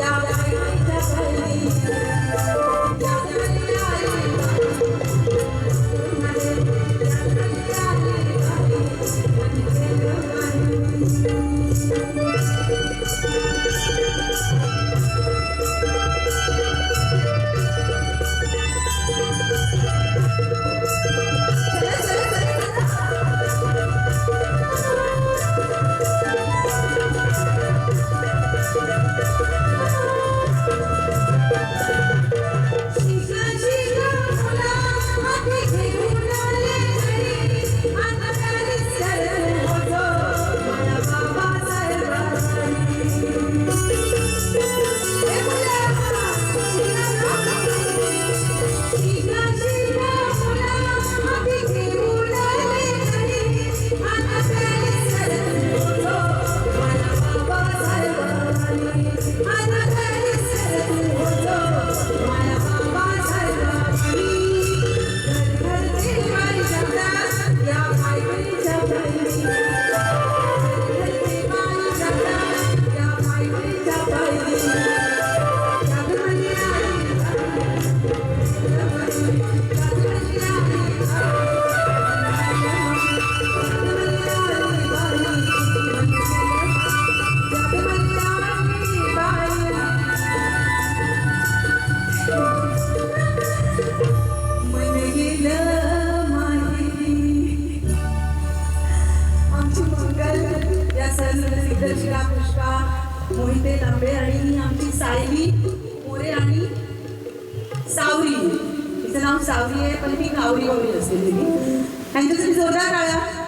ยาว आंबेडकर या सिद्धर्शिका पुष्पा मोहिते तांबे आणि आमची सायली मोरे आणि सावरी तिचं नाव सावरी आहे पण ती कावरी वगैरे असते त्यांनी तुम्ही जोरदार काळा